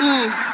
嗯。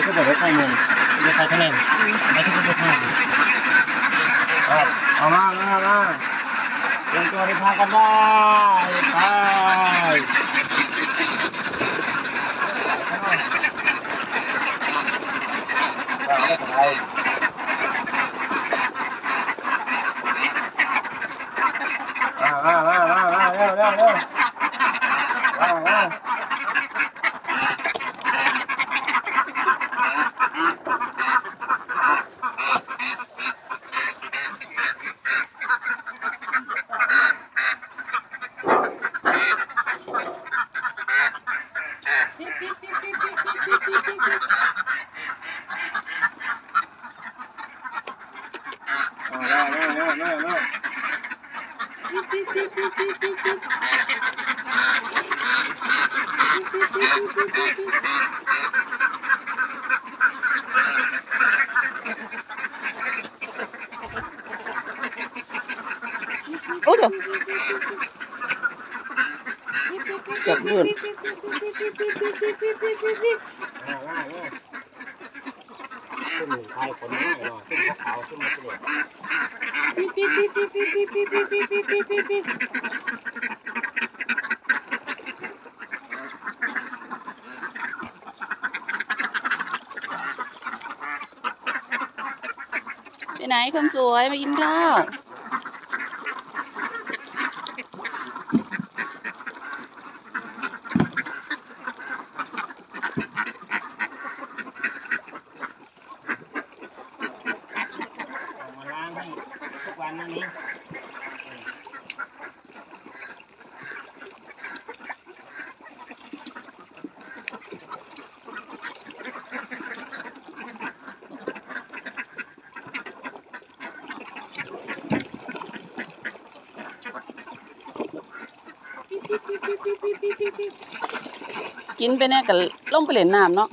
รก็บอกว่าใครมึงจะใครคะแนนใครก็จะพาเอาเอามามามาเตรียมตัวไปพากันได้ไปเอาไปไปมามามามามาเร็วเร็วเร็วมามามามามามามา โอ้ยเขึ้นหนึ่งชายคนนี้หน่อยขึ้นขาวขึ้นมาเฉลี่ยไปไหนคนสวยมากินข้าว เอามาล้างให้ทุ กวันนะนี้กินไปเนี่ยก็ลงไปเล่นน้ำเนาะ